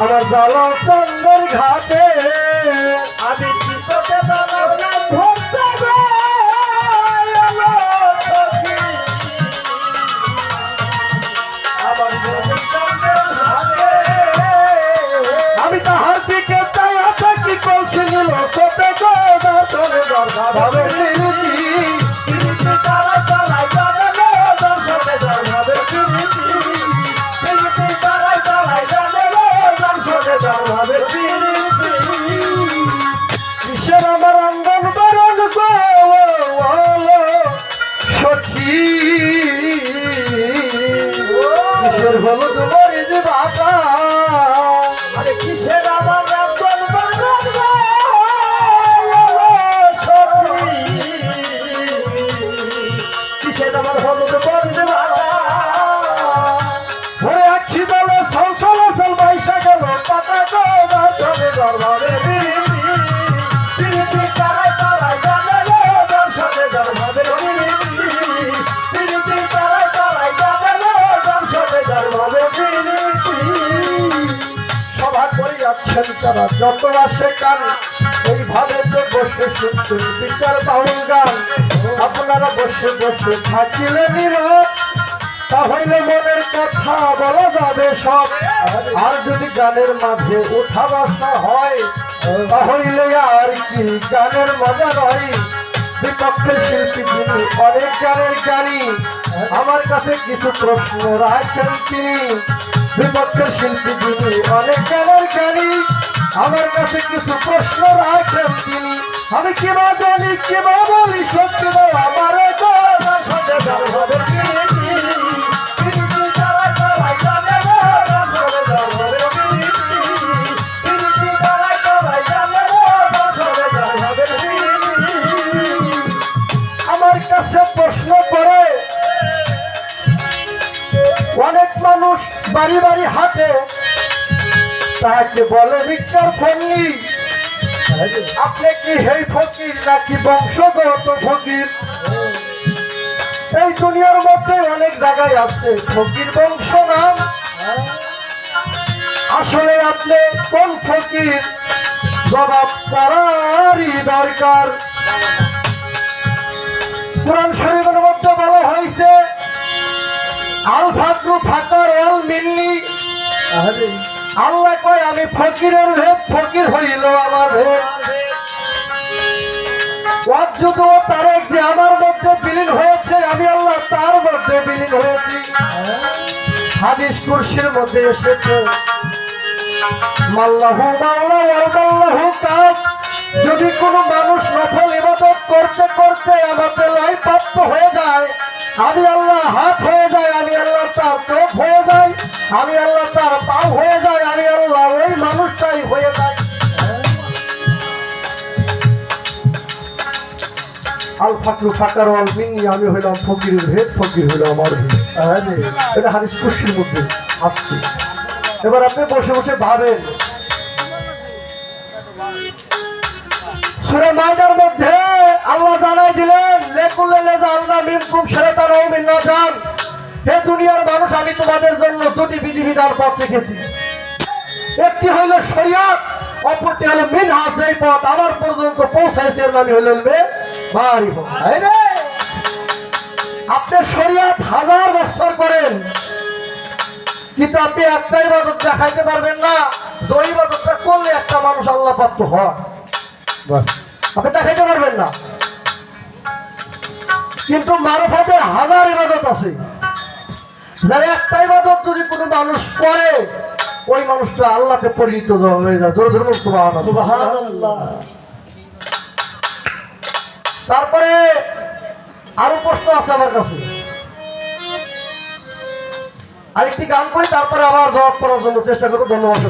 আমার জলম চন্দ্রের ঘাটে। আমি কি তোকে জানাব যাচ্ছেন তারা যত আসে কান এইভাবে তো বসে শুনছেন বিচার বাউল গান, আপনারা বসে বসে থাকিলে নীরব তাহলে মনের কথা বলা যাবে সব। আর যদি গানের মাঝে উঠা বসা হয় তাহলে আর কি গানের মজা নয় বিপক্ষের শিল্পী যিনি অনেক গানের জ্ঞানী আমার কাছে কিছু প্রশ্ন রাখছেন তিনি। বিপক্ষের শিল্পী তিনি অনেক জ্ঞানের জ্ঞানী আমার কাছে কিছু প্রশ্ন রাখেন তিনি। আমি কিবা জানি, কিবা বলি, সত্যি আমার গো তাকে বলে ভিক্ষার ফন্নি আপনি কি হেই ফকির নাকি বংশগত ফকির? এই দুনিয়ার মধ্যে অনেক জায়গায় আছে ফকির বংশ নাম। আসলে আপনি কোন ফকির? জবাব করারই দরকার। কোরআন শরীফের মধ্যে বলা হয়েছে আল ফাকরু ফাকার অল মিন্নি আল্লাহ কয়, আমি ফকিরের ভেদ, ফকির হইল আমার ভেদ। তারেক যে আমার মধ্যে বিলীন হয়েছে, আমি আল্লাহ তার মধ্যে বিলীন হয়েছি। হাদিস কুরসির মধ্যে এসেছে, মাল্লাহু মাওলা ওয়াল মাল্লাহু কাফ যদি কোনো মানুষ নফল ইবাদত করতে করতে আমাদের লাই প্রাপ্ত হয়ে যায়, আমি আল্লাহ হাত হয়ে যায়, আমি আল্লাহ তার চোখ হয়ে যায়, আমি আল্লাহ তার পাও হয়ে যায় আমি হইলাম ভেদ, ফকির আমার ভেদ। হ্যাঁ এটা কুশির মধ্যে আসছে। এবার আপনি বসে বসে ভাবেন। সুরে মাইদার মধ্যে আল্লাহ জানাই দিলেন লেজা আল্লাহ মিনকুম ও হে দুনিয়ার মানুষ, আমি তোমাদের জন্য দুটি বিধিবিধান পথ রেখেছি। একটি হইল শরিয়াত, অপরটি হলো মিনহাজ, যেই পথ আমার পর্যন্ত পৌঁছাইছে এর নামই হইল মে বাড়ি আপনি শরিয়াত হাজার বছর করেন, কিন্তু আপনি একটা ইবাদত দেখাইতে পারবেন না, যে ইবাদতটা করলে একটা মানুষ আল্লাহ প্রাপ্ত হয়। আপনি দেখাইতে পারবেন না। কিন্তু মারফতের হাজার ইবাদত আছে। যার একটা ইবাদত যদি কোনো মানুষ করে, ওই মানুষটা আল্লাহকে পরিণত হয়ে যায়। জোর সুবহানাল্লাহ। তারপরে আরও প্রশ্ন আছে আমার কাছে। আরেকটি গান করি, তারপরে আবার জবাব করার জন্য চেষ্টা করব। ধন্যবাদ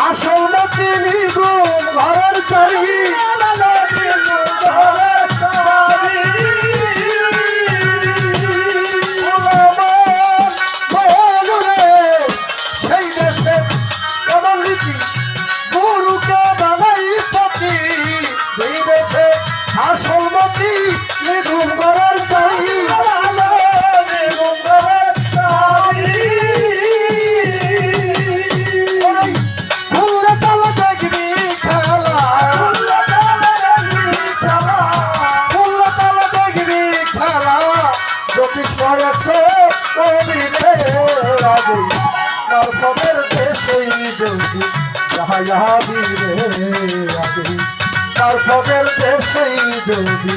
আসল তিনি নিগুণ ঘরের চারি দেশেই যদি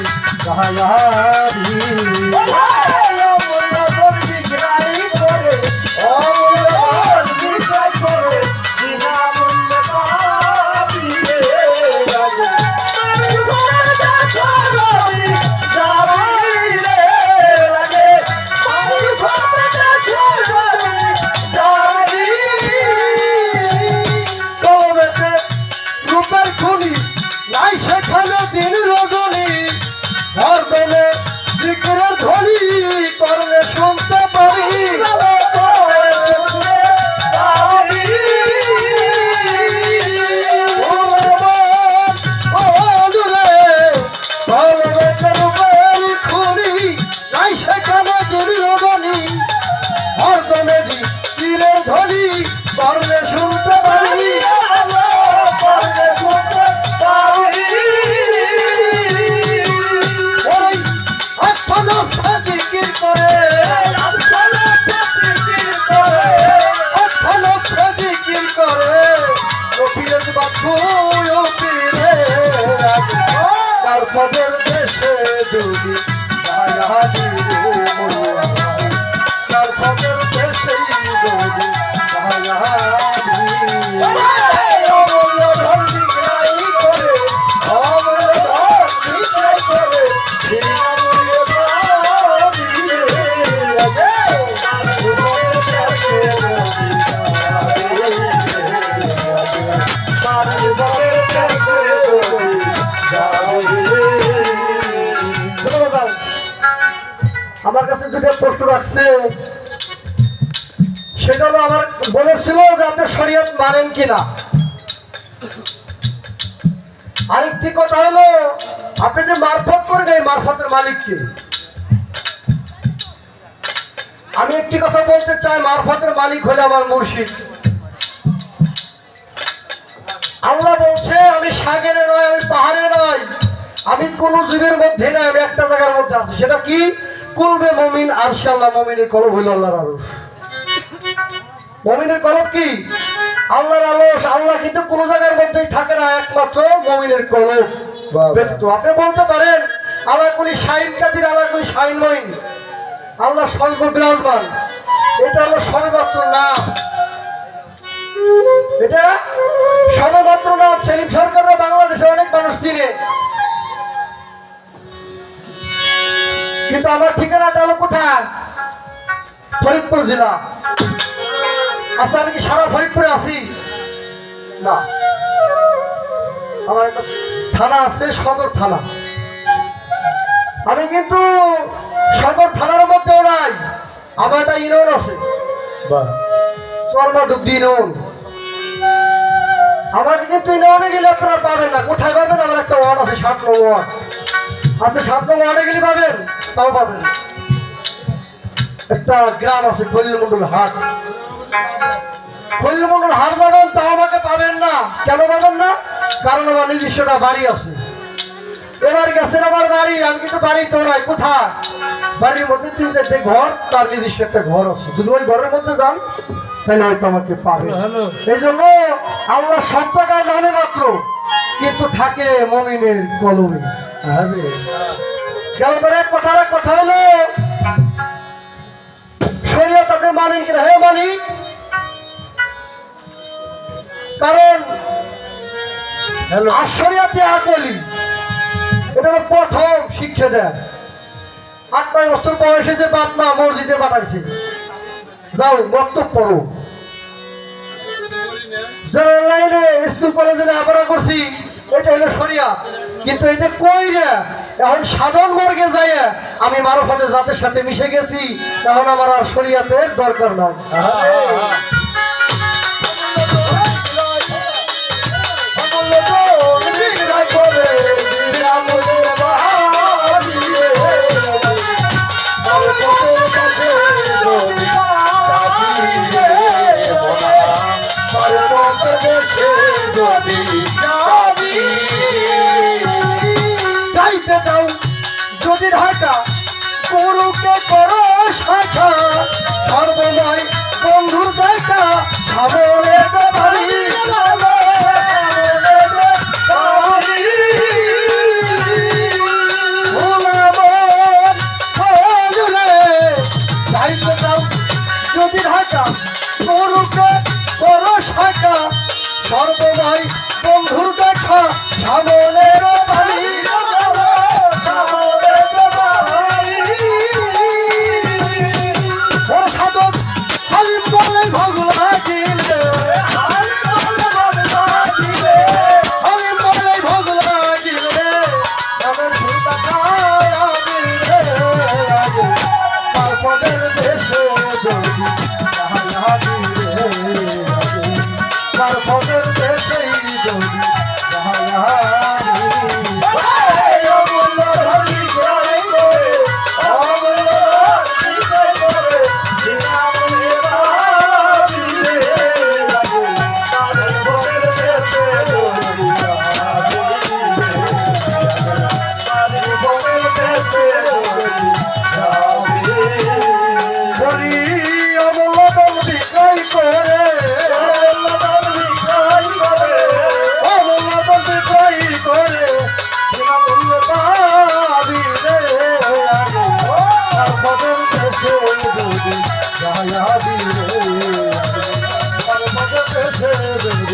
তীরের ধ্বনি করলে শুনতে পারি ওই জিকির করে? আচ্ছন্ন জিকির করে? কপিলের বাথু পীরে তার পদের দেশে যদি আমার কাছে দুটো প্রশ্ন রাখছে। সেটা হলো, আমার বলেছিল যে আপনি শরীয়ত মানেন কিনা। আরেকটি কথা হলো, আপনি যে মারফত করেন, এই মারফতের মালিককে আমি একটি কথা বলতে চাই, মারফতের মালিক হলে আমার মুর্শিদ। আল্লাহ বলছে, আমি সাগরে নয়, আমি পাহাড়ে নয়, আমি কোন জীবের মধ্যে নয়, আমি একটা জায়গার মধ্যে আছি। সেটা কি? কুলবে মমিন আরশে আল্লাহ মমিনের কলব হইল আল্লাহর আরশ। মমিনের কলব কি? আল্লাহর আলস আল্লাহ কিন্তু কোন জায়গার মধ্যেই থাকে না একমাত্র মমিনের কলব। ব্যতীত আপনি বলতে পারেন আল্লাহ কুলি শাইন কাদির আল্লাহ কুলি শাইন মইন আল্লাহ স্বল্প বিরাজমান। এটা হলো সবেমাত্র নাম। এটা সবেমাত্র নাম। সেলিম সরকাররা বাংলাদেশে অনেক মানুষ চিনে। কিন্তু আমার ঠিকানাটা হলো কোথায়? ফরিদপুর জেলা। আচ্ছা আমি কি সারা ফরিদপুরে আছি? না। আমার একটা থানা আছে সদর থানা। আমি কিন্তু সদর থানার মধ্যেও নাই আমার একটা ইউনিয়ন আছে। চর্মা দুগ্ধ ইউনিয়ন। আমাকে কিন্তু ইউনিয়নে গেলে আপনারা পাবেন না। কোথায় পাবেন? আমার একটা ওয়ার্ড আছে সাত নং ওয়ার্ড। আচ্ছা সাত নম্বর ওয়ার্ডে গেলে পাবেন? তাও পাবেন একটা গ্রাম আছে খলিলমন্ডল হাট। খলিলমন্ডল হাট যাবেন তাও আমাকে পাবেন না কেন পাবেন না? কারণ আমার নিজস্বটা বাড়ি আছে। এবার গেছেন আমার বাড়ি আমি কিন্তু বাড়ি তো নাই কোথায়? বাড়ির মধ্যে তিন চারটে ঘর তার নিজস্ব একটা ঘর আছে। যদি ওই ঘরের মধ্যে যান তাহলে হয়তো আমাকে পাবে এই জন্য আল্লাহ সব জায়গায় নামে মাত্র কিন্তু থাকে মমিনের কলমে। কেন করে? কথা কথা হলো শরীয়ত আপনি মানেন কিনা? হ্যাঁ মানি। কারণ শরীয়তে আকলি এটা হলো প্রথম শিক্ষা দেয় আট নয় বছর বয়সে যে বাপ মা মসজিদে পাঠাইছে। যাও বক্তব্য পড়ো। যারা লাইনে স্কুল কলেজে লেখাপড়া করছি এটা হলো সরিয়া কিন্তু এটা কই না এখন সাধন মার্গে যায় আমি মারফতে জাতের সাথে মিশে গেছি এখন আমার আর শরিয়াতের দরকার নাই। যাইতে ঢাকা গরুকে করো শাখা সর্বময় বন্ধুর দেখা বাড়ি যাইতে যাও যদি ঢাকা গরুকে করো শাখা সর্বময় বন্ধুর দেখা সামনে গায়াবি রে তারপরের দেশে যদি